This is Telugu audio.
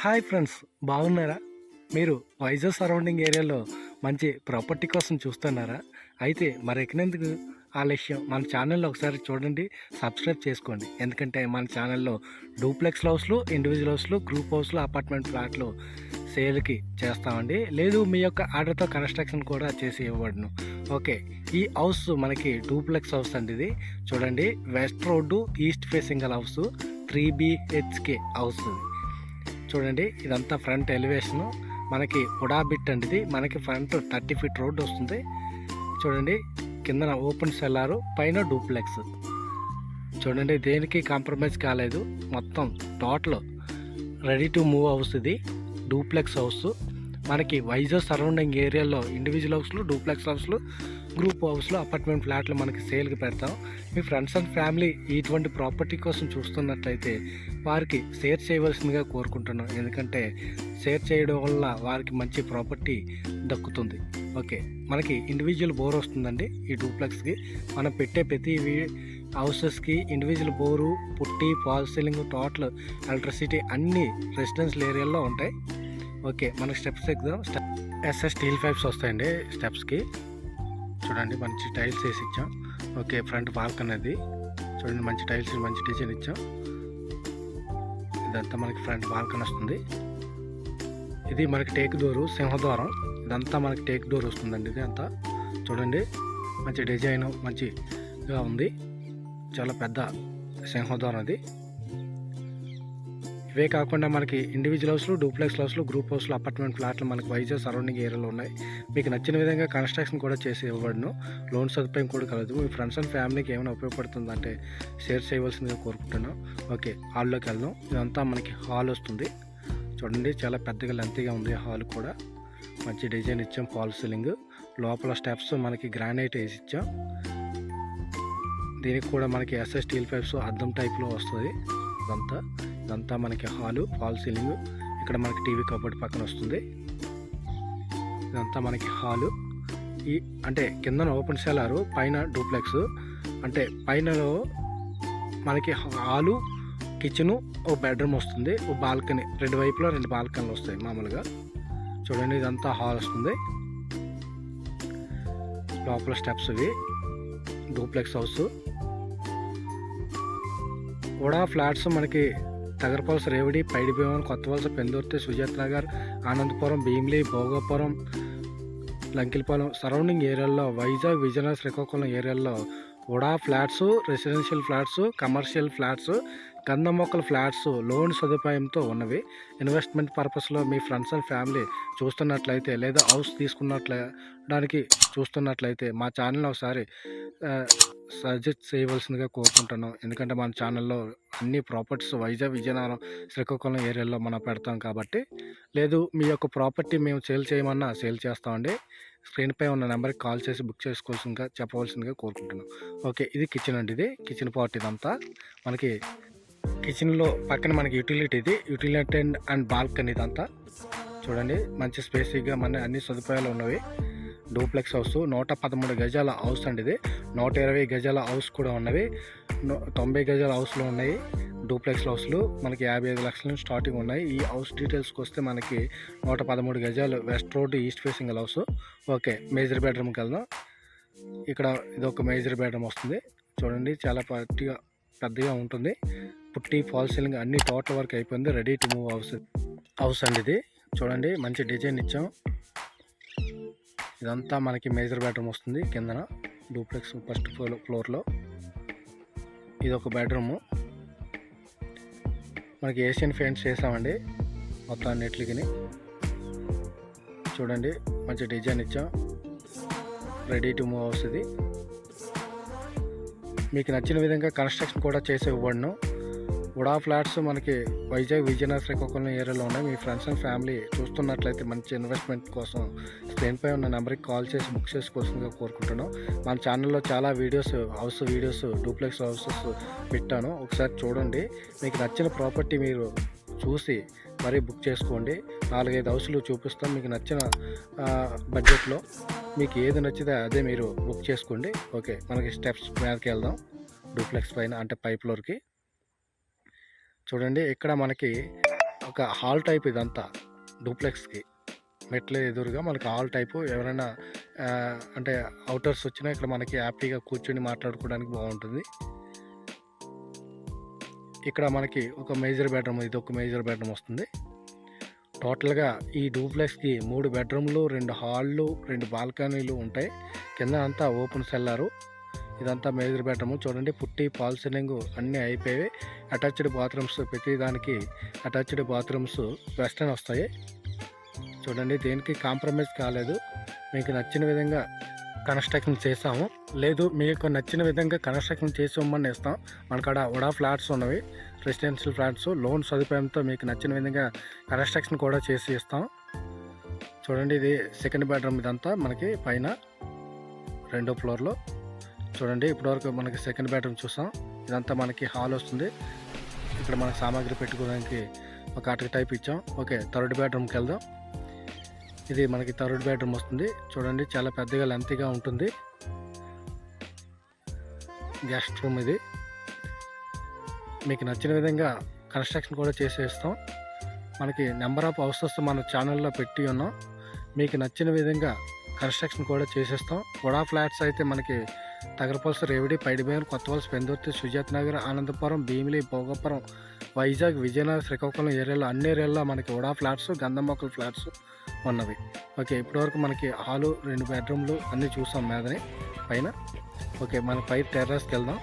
హాయ్ ఫ్రెండ్స్ బాగున్నారా? మీరు వైజాగ్ సరౌండింగ్ ఏరియాలో మంచి ప్రాపర్టీ కోసం చూస్తున్నారా? అయితే మరి ఎక్కినందుకు ఆలస్యం మన ఛానల్లో ఒకసారి చూడండి సబ్స్క్రైబ్ చేసుకోండి. ఎందుకంటే మన ఛానల్లో డూప్లెక్స్ హౌస్లు ఇండివిజువల్ హౌస్లు గ్రూప్ హౌస్లు అపార్ట్మెంట్ ఫ్లాట్లు సేల్కి చేస్తామండి. లేదు మీ యొక్క ఆర్డర్తో కన్స్ట్రక్షన్ కూడా చేసి ఇవ్వబడును. ఓకే ఈ హౌస్ మనకి డూప్లెక్స్ హౌస్ అండి ఇది. చూడండి west road east facing house three BHK house ఇది. చూడండి ఇదంతా ఫ్రంట్ ఎలివేషను. మనకి ఉడాబిట్ అండి ఇది మనకి ఫ్రంట్ థర్టీ ఫీట్ రోడ్ వస్తుంది. చూడండి కిందన ఓపెన్ సెల్లారు పైన డూప్లెక్స్. చూడండి దేనికి కాంప్రమైజ్ కాలేదు. మొత్తం total ready to move house ఇది. Duplex house. మనకి వైజాగ్ సరౌండింగ్ ఏరియాలో ఇండివిజువల్ హౌస్లు డూప్లెక్స్ హౌస్లు గ్రూప్ హౌస్లు అపార్ట్మెంట్ ఫ్లాట్లు మనకి సేల్కి పెడతాం. మీ ఫ్రెండ్స్ అండ్ ఫ్యామిలీ ఇటువంటి ప్రాపర్టీ కోసం చూస్తున్నట్లయితే వారికి షేర్ చేయవలసిందిగా కోరుకుంటున్నాం. ఎందుకంటే షేర్ చేయడం వల్ల వారికి మంచి ప్రాపర్టీ దక్కుతుంది. ఓకే మనకి ఇండివిజువల్ బోర్ వస్తుందండి ఈ డూప్లెక్స్కి మనం పెట్టే ప్రతి వీ- హౌసెస్కి individual bore putty fall ceiling total electricity అన్ని రెసిడెన్షియల్ ఏరియాలో ఉంటాయి. ఓకే మనకి స్టెప్స్ ఎక్కుదాం. స్టెప్ ఎస్ఎస్ స్టీల్ పైప్స్ వస్తాయండి స్టెప్స్కి. చూడండి మంచి టైల్స్ వేసి ఇచ్చాం. ఓకే ఫ్రంట్ బాల్కన్ అది చూడండి మంచి టైల్స్ మంచి డిజైన్ ఇచ్చాం. ఇదంతా మనకి ఫ్రంట్ బాల్కన్ వస్తుంది. ఇది మనకి టేక్ డోరు సింహద్వారం. ఇదంతా మనకి టేక్ డోర్ వస్తుందండి ఇది అంతా. చూడండి మంచి డిజైన్ మంచిగా ఉంది. చాలా పెద్ద సింహద్వారం అది. ఇవే కాకుండా మనకి ఇండివిజువల్ హౌస్లు డూప్లెక్స్ హౌస్లు గ్రూప్ హౌస్లు అపార్ట్మెంట్ ఫ్లాట్లు మనకి వైజాగ్ సరౌండింగ్ ఏరియాలో ఉన్నాయి. మీకు నచ్చిన విధంగా కన్స్ట్రక్షన్ కూడా చేసి ఇవ్వబడును. లోన్ సదుపాయం కూడా కలదు. మీ ఫ్రెండ్స్ అండ్ ఫ్యామిలీకి ఏమైనా ఉపయోగపడుతుందంటే షేర్ చేయవలసిందిగా కోరుకుంటున్నాను. ఓకే హాల్లోకి వెళ్దాం. ఇదంతా మనకి హాల్ వస్తుంది. చూడండి చాలా పెద్దగా లెంతీగా ఉంది హాల్ కూడా. మంచి డిజైన్ ఇచ్చాం ఫాల్ సీలింగ్ లోపల స్టెప్స్ మనకి గ్రానైట్ వేసి ఇచ్చాం. దీనికి కూడా మనకి ఎస్ఎస్ స్టీల్ పైప్స్ అద్దం టైప్లో వస్తుంది. ఇదంతా. ఇదంతా మనకి హాలు ఫాల్ సీలింగ్. ఇక్కడ మనకి టీవీ కబోర్డ్ పక్కన వస్తుంది. ఇదంతా మనకి హాలు. ఈ అంటే కిందన ఓపెన్ సెలారు పైన డూప్లెక్స్. అంటే పైనలో మనకి హాలు కిచెను ఓ బెడ్రూమ్ వస్తుంది. ఓ బాల్కనీ. రెండు వైపులో రెండు బాల్కనీలు వస్తాయి మామూలుగా. చూడండి ఇదంతా హాల్ వస్తుంది. లోపల స్టెప్స్ ఇవి. Duplex house. కూడా ఫ్లాట్స్ మనకి తగరపల్స రేవడి పైడిభీమన్ కొత్తవలస పెందుర్తి సుజాత్ నగర్ ఆనందపురం భీమిలి భోగాపురం లంకిలపాలెం సరౌండింగ్ ఏరియాల్లో వైజాగ్ విజయనగరం శ్రీకాకుళం ఏరియాల్లో UDA flats residential flats commercial flats గంధ మొక్కల ఫ్లాట్స్ లోన్ సదుపాయంతో ఉన్నవి. ఇన్వెస్ట్మెంట్ పర్పస్లో మీ ఫ్రెండ్స్ అండ్ ఫ్యామిలీ చూస్తున్నట్లయితే లేదా హౌస్ తీసుకున్నట్లడానికి చూస్తున్నట్లయితే మా ఛానల్ ఒకసారి సజెస్ట్ చేయవలసిందిగా కోరుకుంటున్నాం ఎందుకంటే మన ఛానల్లో అన్ని ప్రాపర్టీస్ వైజాగ్ విజయనగరం శ్రీకాకుళం ఏరియాలో మనం పెడతాం కాబట్టి. లేదు మీ యొక్క ప్రాపర్టీ మేము సేల్ చేయమన్నా సేల్ చేస్తామండి. స్క్రీన్పై ఉన్న నెంబర్కి కాల్ చేసి బుక్ చేసుకోవాల్సిందిగా చెప్పవలసిందిగా కోరుకుంటున్నాను. ఓకే ఇది కిచెన్ అండి ఇది. కిచెన్ పార్ట్ ఇదంతా. మనకి కిచెన్లో పక్కన మనకి యూటిలిటీ ఇది. యూటిలిటీ అండ్ అండ్ బాల్కనీ ఇదంతా. చూడండి మంచి స్పేసీగా మన అన్ని సదుపాయాలు ఉన్నవి. డూప్లెక్స్ హౌస్ నూట పదమూడు గజాల హౌస్ అండి ఇది. నూట ఇరవై గజాల హౌస్ కూడా ఉన్నవి. తొంభై గజాల హౌస్లో ఉన్నాయి. డూప్లెక్స్ హౌస్లు మనకి యాభై ఐదు లక్షల నుంచి స్టార్టింగ్ ఉన్నాయి. ఈ హౌస్ డీటెయిల్స్కి వస్తే మనకి నూట పదమూడు గజాలు west road east facing house. Okay major బెడ్రూమ్కి వెళ్దాం. ఇక్కడ ఇదొక మేజర్ బెడ్రూమ్ వస్తుంది. చూడండి చాలా పట్టిగా పెద్దగా ఉంటుంది. పుట్టి ఫాల్ సీలింగ్ అన్ని టోటల్ వర్క్ అయిపోయింది. Ready to move house. House అండి ఇది. చూడండి మంచి డిజైన్ ఇచ్చాం. ఇదంతా మనకి మేజర్ బెడ్రూమ్ వస్తుంది కిందన. డూప్లెక్స్ ఫస్ట్ ఫ్లోర్ ఫ్లోర్లో. ఇది ఒక బెడ్రూము. మనకి ఏషియన్ పెయింట్స్ చేసామండి. మొత్తం అన్నిటికి. చూడండి మంచి డిజైన్ ఇచ్చాం. రెడీ టు మూవ్ హౌస్ ఇది. మీకు నచ్చిన విధంగా కన్స్ట్రక్షన్ కూడా చేసి ఇవ్వబడను. ఉడా ఫ్లాట్స్ మనకి వైజాగ్ విజయనగరం శ్రీకాకుళం ఏరియాలో ఉన్నాయి. మీ ఫ్రెండ్స్ అండ్ ఫ్యామిలీ చూస్తున్నట్లయితే మంచి ఇన్వెస్ట్మెంట్ కోసం స్క్రీన్పై ఉన్న నెంబర్కి కాల్ చేసి బుక్ చేసుకోవాల్సిందిగా కోరుకుంటున్నాం. మన ఛానల్లో చాలా videos house videos duplex houses పెట్టాను. ఒకసారి చూడండి. మీకు నచ్చిన ప్రాపర్టీ మీరు చూసి మరీ బుక్ చేసుకోండి. నాలుగైదు హౌసులు చూపిస్తాం. మీకు నచ్చిన బడ్జెట్లో మీకు ఏది నచ్చితే అదే మీరు బుక్ చేసుకోండి. ఓకే. మనకి స్టెప్స్ మీదకి వెళ్దాం. డూప్లెక్స్ పైన అంటే పై ఫ్లోర్కి. చూడండి. ఇక్కడ మనకి ఒక హాల్ టైప్ ఇదంతా డూప్లెక్స్కి. మెట్ల ఎదురుగా మనకి ఆల్ టైపు ఎవరైనా అంటే అవుటర్స్ వచ్చినా ఇక్కడ మనకి హ్యాపీగా కూర్చొని మాట్లాడుకోవడానికి బాగుంటుంది. ఇక్కడ మనకి ఒక మేజర్ బెడ్రూమ్ ఇది ఒక మేజర్ బెడ్రూమ్ వస్తుంది. టోటల్గా ఈ డూప్లెక్స్కి మూడు బెడ్రూమ్లు రెండు హాళ్ళు రెండు బాల్కనీలు ఉంటాయి. కింద అంతా ఓపెన్ సెల్లారు. ఇదంతా మేజర్ బెడ్రూమ్. చూడండి పుట్టి పాల్ సీలింగ్ అన్నీ అయిపోయాయి. అటాచ్డ్ బాత్రూమ్స్ ప్రతి దానికి అటాచ్డ్ బాత్రూమ్స్ వెస్టర్న్ వస్తాయి. చూడండి దేనికి కాంప్రమైజ్ కాలేదు. మీకు నచ్చిన విధంగా కన్స్ట్రక్షన్ చేసాము లేదు మీకు నచ్చిన విధంగా కన్స్ట్రక్షన్ చేసి ఇవ్వమని ఇస్తాం మనకాడ ఉడా ఫ్లాట్స్ ఉన్నవి రెసిడెన్షియల్ ఫ్లాట్స్. లోన్ సదుపాయంతో మీకు నచ్చిన విధంగా కన్స్ట్రక్షన్ కూడా చేసి ఇస్తాం. చూడండి ఇది సెకండ్ బెడ్రూమ్ ఇదంతా మనకి పైన రెండో ఫ్లోర్లో. చూడండి ఇప్పటివరకు మనకి సెకండ్ బెడ్రూమ్ చూసాం. ఇదంతా మనకి హాల్ వస్తుంది. ఇక్కడ మన సామాగ్రి పెట్టుకోవడానికి ఒక అటక టైప్ ఇచ్చాం. ఓకే థర్డ్ బెడ్రూమ్కి వెళ్దాం. ఇది మనకి థర్డ్ బెడ్రూమ్ వస్తుంది. చూడండి చాలా పెద్దగా లెంతీగా ఉంటుంది. గెస్ట్ రూమ్ ఇది. మీకు నచ్చిన విధంగా కన్స్ట్రక్షన్ కూడా చేసేస్తాం. మనకి నెంబర్ ఆఫ్ హౌసెస్ మన ఛానల్లో పెట్టి ఉన్నాం. మీకు నచ్చిన విధంగా కన్స్ట్రక్షన్ కూడా చేసేస్తాం. ఉడా ఫ్లాట్స్ అయితే మనకి తగరపల్స్ రేవిడి పైడిబేర్ కొత్తవలస పెందుర్తి సుజాత్ నగర్ ఆనందపురం భీమిలి భోగపురం వైజాగ్ విజయనగరం శ్రీకాకుళం ఏరియాలో అన్ని ఏరియాల్లో మనకి ఉడా ఫ్లాట్స్ గంధం మొక్కల ఫ్లాట్స్ ఉన్నవి. ఓకే ఇప్పటివరకు మనకి హాలు రెండు బెడ్రూమ్లు అన్నీ చూసాం మీదని పైన ఓకే మన పై టెర్రస్కి వెళ్దాం.